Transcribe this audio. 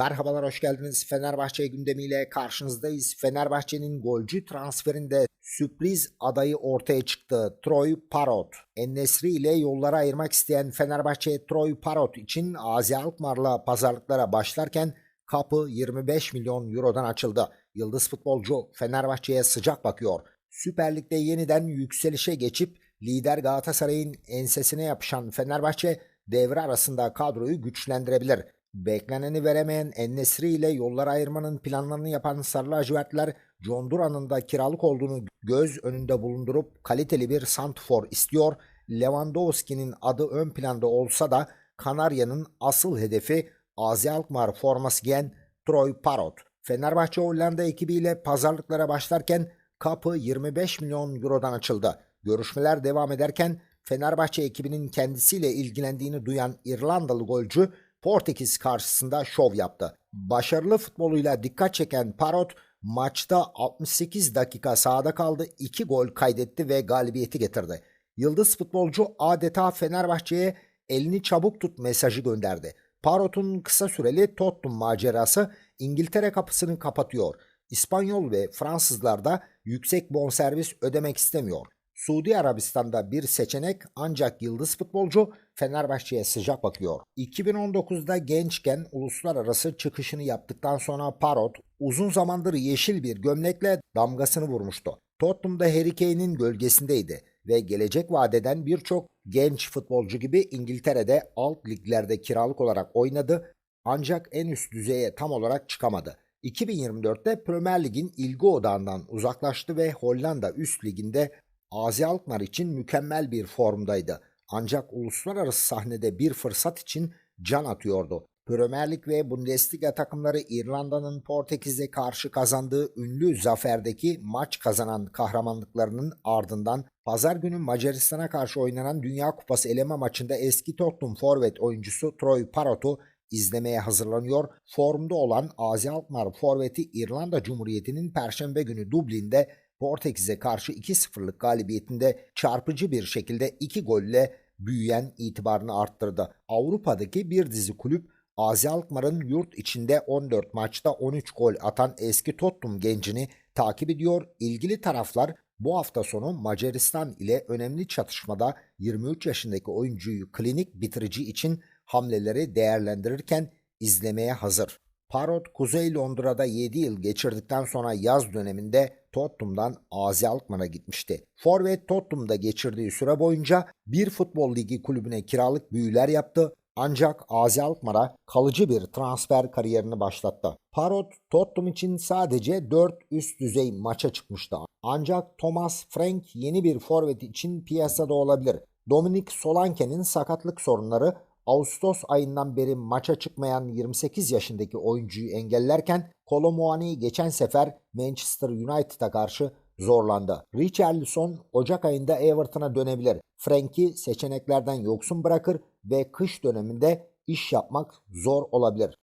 Merhabalar hoş geldiniz. Fenerbahçe gündemiyle karşınızdayız. Fenerbahçe'nin golcü transferinde sürpriz adayı ortaya çıktı. Troy Parrot. Ennesri ile yolları ayırmak isteyen Fenerbahçe Troy Parrot için Azi Alkmaar'la pazarlıklara başlarken kapı 25 milyon eurodan açıldı. Yıldız futbolcu Fenerbahçe'ye sıcak bakıyor. Süper Lig'de yeniden yükselişe geçip lider Galatasaray'ın ensesine yapışan Fenerbahçe devre arasında kadroyu güçlendirebilir. Bekleneni veremeyen Ennesri ile yolları ayırmanın planlarını yapan Sarı Lacivertler John Duran'ın da kiralık olduğunu göz önünde bulundurup kaliteli bir santfor istiyor. Lewandowski'nin adı ön planda olsa da Kanarya'nın asıl hedefi Azi Alkmaar forması giyen Troy Parrot. Fenerbahçe Hollanda ekibiyle pazarlıklara başlarken kapı 25 milyon eurodan açıldı. Görüşmeler devam ederken Fenerbahçe ekibinin kendisiyle ilgilendiğini duyan İrlandalı golcü Portekiz karşısında şov yaptı. Başarılı futboluyla dikkat çeken Parrot maçta 68 dakika sahada kaldı, 2 gol kaydetti ve galibiyeti getirdi. Yıldız futbolcu adeta Fenerbahçe'ye elini çabuk tut mesajı gönderdi. Parrot'un kısa süreli Tottenham macerası İngiltere kapısını kapatıyor. İspanyol ve Fransızlar da yüksek bonservis ödemek istemiyor. Suudi Arabistan'da bir seçenek ancak yıldız futbolcu Fenerbahçe'ye sıcak bakıyor. 2019'da gençken uluslararası çıkışını yaptıktan sonra Parrot uzun zamandır yeşil bir gömlekle damgasını vurmuştu. Tottenham'da Harry Kane'in gölgesindeydi ve gelecek vadeden birçok genç futbolcu gibi İngiltere'de alt liglerde kiralık olarak oynadı ancak en üst düzeye tam olarak çıkamadı. 2024'te Premier Lig'in ilgi odağından uzaklaştı ve Hollanda üst liginde Azi Alkmaar için mükemmel bir formdaydı. Ancak uluslararası sahnede bir fırsat için can atıyordu. Premier Lig ve Bundesliga takımları İrlanda'nın Portekiz'e karşı kazandığı ünlü zaferdeki maç kazanan kahramanlıklarının ardından pazar günü Macaristan'a karşı oynanan Dünya Kupası eleme maçında eski Tottenham forvet oyuncusu Troy Parrot'u izlemeye hazırlanıyor. Formda olan Azi Alkmaar forveti İrlanda Cumhuriyeti'nin Perşembe günü Dublin'de Portekiz'e karşı 2-0'lık galibiyetinde çarpıcı bir şekilde 2 golle büyüyen itibarını arttırdı. Avrupa'daki bir dizi kulüp Azi Alkmaar'ın yurt içinde 14 maçta 13 gol atan eski Tottenham gencini takip ediyor. İlgili taraflar bu hafta sonu Macaristan ile önemli çatışmada 23 yaşındaki oyuncuyu klinik bitirici için hamleleri değerlendirirken izlemeye hazır. Parrot Kuzey Londra'da 7 yıl geçirdikten sonra yaz döneminde Tottenham'dan Azi Alkmaar'a gitmişti. Forvet Tottenham'da geçirdiği süre boyunca bir futbol ligi kulübüne kiralık büyüler yaptı ancak Azi Alkmaar'a kalıcı bir transfer kariyerini başlattı. Parrot Tottenham için sadece 4 üst düzey maça çıkmıştı. Ancak Thomas Frank yeni bir forvet için piyasada olabilir. Dominik Solanke'nin sakatlık sorunları Ağustos ayından beri maça çıkmayan 28 yaşındaki oyuncuyu engellerken Kolomuani geçen sefer Manchester United'a karşı zorlandı. Richarlison Ocak ayında Everton'a dönebilir. Frank'i seçeneklerden yoksun bırakır ve kış döneminde iş yapmak zor olabilir.